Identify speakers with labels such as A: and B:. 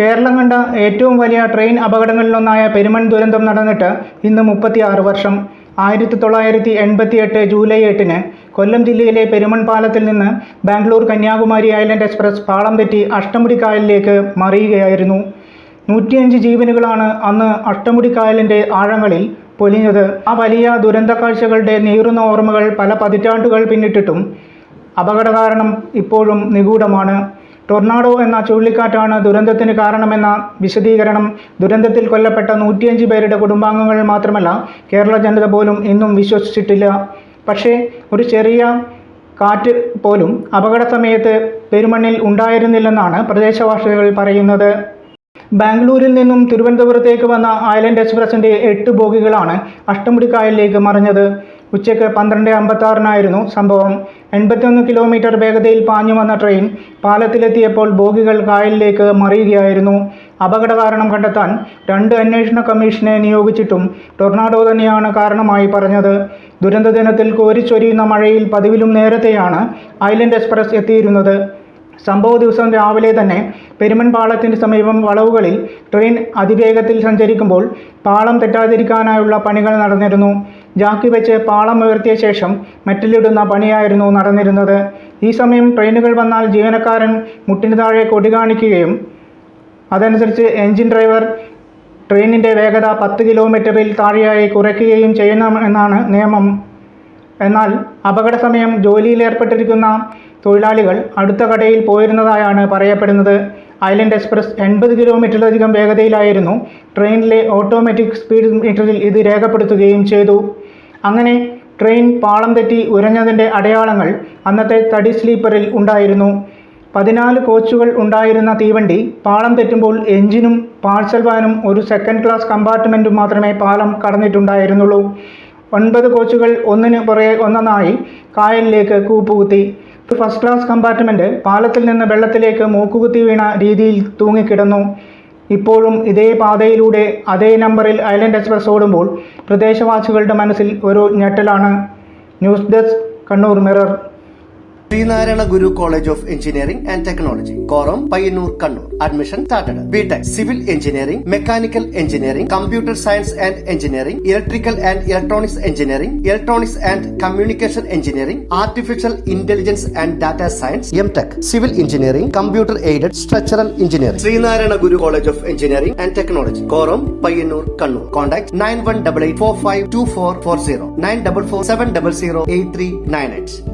A: കേരളം കണ്ട ഏറ്റവും വലിയ ട്രെയിൻ അപകടങ്ങളിലൊന്നായ പെരുമൺ ദുരന്തം നടന്നിട്ട് ഇന്ന് മുപ്പത്തിയാറ് വർഷം ആയിരത്തി തൊള്ളായിരത്തി എൺപത്തി എട്ട് ജൂലൈ എട്ടിന് കൊല്ലം ജില്ലയിലെ പെരുമൺ പാലത്തിൽ നിന്ന് ബാംഗ്ലൂർ കന്യാകുമാരി ഐലൻഡ് എക്സ്പ്രസ് പാളം തെറ്റി അഷ്ടമുടി കായലിലേക്ക് മറിയുകയായിരുന്നു നൂറ്റിയഞ്ച് ജീവനുകളാണ് അന്ന് അഷ്ടമുടി കായലിൻ്റെ ആഴങ്ങളിൽ പൊലിഞ്ഞത് ആ വലിയ ദുരന്ത കാഴ്ചകളുടെ നീറുന്ന ഓർമ്മകൾ പല പതിറ്റാണ്ടുകൾ പിന്നിട്ടിട്ടും അപകട കാരണം ഇപ്പോഴും നിഗൂഢമാണ് ടൊർണാഡോ എന്ന ചുഴലിക്കാറ്റാണ് ദുരന്തത്തിന് കാരണമെന്ന വിശദീകരണം ദുരന്തത്തിൽ കൊല്ലപ്പെട്ട നൂറ്റിയഞ്ച് പേരുടെ കുടുംബാംഗങ്ങൾ മാത്രമല്ല കേരള ജനത പോലും ഇന്നും വിശ്വസിച്ചിട്ടില്ല പക്ഷേ ഒരു ചെറിയ കാറ്റ് പോലും അപകട സമയത്ത് പെരുമണ്ണിൽ ഉണ്ടായിരുന്നില്ലെന്നാണ് പ്രദേശവാസികൾ പറയുന്നത് ബാംഗ്ലൂരിൽ നിന്നും തിരുവനന്തപുരത്തേക്ക് വന്ന ഐലൻഡ് എക്സ്പ്രസിൻ്റെ എട്ട് ബോഗികളാണ് അഷ്ടമുടിക്കായലിലേക്ക് മറിഞ്ഞത് ഉച്ചയ്ക്ക് പന്ത്രണ്ട് അമ്പത്താറിനായിരുന്നു സംഭവം എൺപത്തിയൊന്ന് കിലോമീറ്റർ വേഗതയിൽ പാഞ്ഞു വന്ന ട്രെയിൻ പാലത്തിലെത്തിയപ്പോൾ ബോഗികൾ കായലിലേക്ക് മറിയുകയായിരുന്നു അപകട കാരണം കണ്ടെത്താൻ രണ്ട് അന്വേഷണ കമ്മീഷനെ നിയോഗിച്ചിട്ടും ടൊർണാഡോ തന്നെയാണ് കാരണമായി പറഞ്ഞത് ദുരന്ത ദിനത്തിൽ കോരിച്ചൊരിയുന്ന മഴയിൽ പതിവിലും നേരത്തെയാണ് ഐലൻഡ് എക്സ്പ്രസ് എത്തിയിരുന്നത് സംഭവ ദിവസം രാവിലെ തന്നെ പെരുമൺപാളത്തിന് സമീപം വളവുകളിൽ ട്രെയിൻ അതിവേഗത്തിൽ സഞ്ചരിക്കുമ്പോൾ പാളം തെറ്റാതിരിക്കാനായുള്ള പണികൾ നടന്നിരുന്നു ജാക്കി വെച്ച് പാളം ഉയർത്തിയ ശേഷം മെറ്റലിടുന്ന പണിയായിരുന്നു നടന്നിരുന്നത് ഈ സമയം ട്രെയിനുകൾ വന്നാൽ ജീവനക്കാരൻ മുട്ടിന് താഴെ കൊടി കാണിക്കുകയും അതനുസരിച്ച് എൻജിൻ ഡ്രൈവർ ട്രെയിനിൻ്റെ വേഗത പത്ത് കിലോമീറ്ററിൽ താഴെയായി കുറയ്ക്കുകയും ചെയ്യണമെന്നാണ് നിയമം എന്നാൽ അപകട സമയം ജോലിയിലേർപ്പെട്ടിരിക്കുന്ന തൊഴിലാളികൾ അടുത്ത കടയിൽ പോയിരുന്നതായാണ് പറയപ്പെടുന്നത് ഐലൻഡ് എക്സ്പ്രസ് എൺപത് കിലോമീറ്ററിലധികം വേഗതയിലായിരുന്നു ട്രെയിനിലെ ഓട്ടോമാറ്റിക് സ്പീഡ് മീറ്ററിൽ ഇത് രേഖപ്പെടുത്തുകയും ചെയ്തു അങ്ങനെ ട്രെയിൻ പാളം തെറ്റി ഉരഞ്ഞതിൻ്റെ അടയാളങ്ങൾ അന്നത്തെ തടി സ്ലീപ്പറിൽ ഉണ്ടായിരുന്നു പതിനാല് കോച്ചുകൾ ഉണ്ടായിരുന്ന തീവണ്ടി പാളം തെറ്റുമ്പോൾ എഞ്ചിനും പാഴ്സൽ വാനും ഒരു സെക്കൻഡ് ക്ലാസ് കമ്പാർട്ട്മെൻറ്റും മാത്രമേ പാലം കടന്നിട്ടുണ്ടായിരുന്നുള്ളൂ ഒൻപത് കോച്ചുകൾ ഒന്നിന് പുറകെ ഒന്നായി കായലിലേക്ക് കൂപ്പുകുത്തി ഫസ്റ്റ് ക്ലാസ് കമ്പാർട്ട്മെൻറ്റ് പാലത്തിൽ നിന്ന് വെള്ളത്തിലേക്ക് മൂക്കുകുത്തി വീണ രീതിയിൽ തൂങ്ങിക്കിടന്നു ഇപ്പോഴും ഇതേ പാതയിലൂടെ അതേ നമ്പറിൽ ഐലൻഡ് എക്സ്പ്രസ് ഓടുമ്പോൾ പ്രദേശവാസികളുടെ മനസ്സിൽ ഒരു ഞെട്ടലാണ് news desk Kannur Mirror
B: Srinarayana Guru College of Engineering and Technology, Koram, Payanur, Kannur. Admission started. B.Tech, Civil Engineering, Mechanical Engineering, Computer Science and Engineering, Electrical and Electronics Engineering, Electronics and Communication Engineering, Artificial Intelligence and Data Science. M.Tech, Civil Engineering, Computer Aided Structural Engineering. Srinarayana Guru College of Engineering and Technology, Koram, Payanur, Kannur. Contact 9188452440 944 7008398.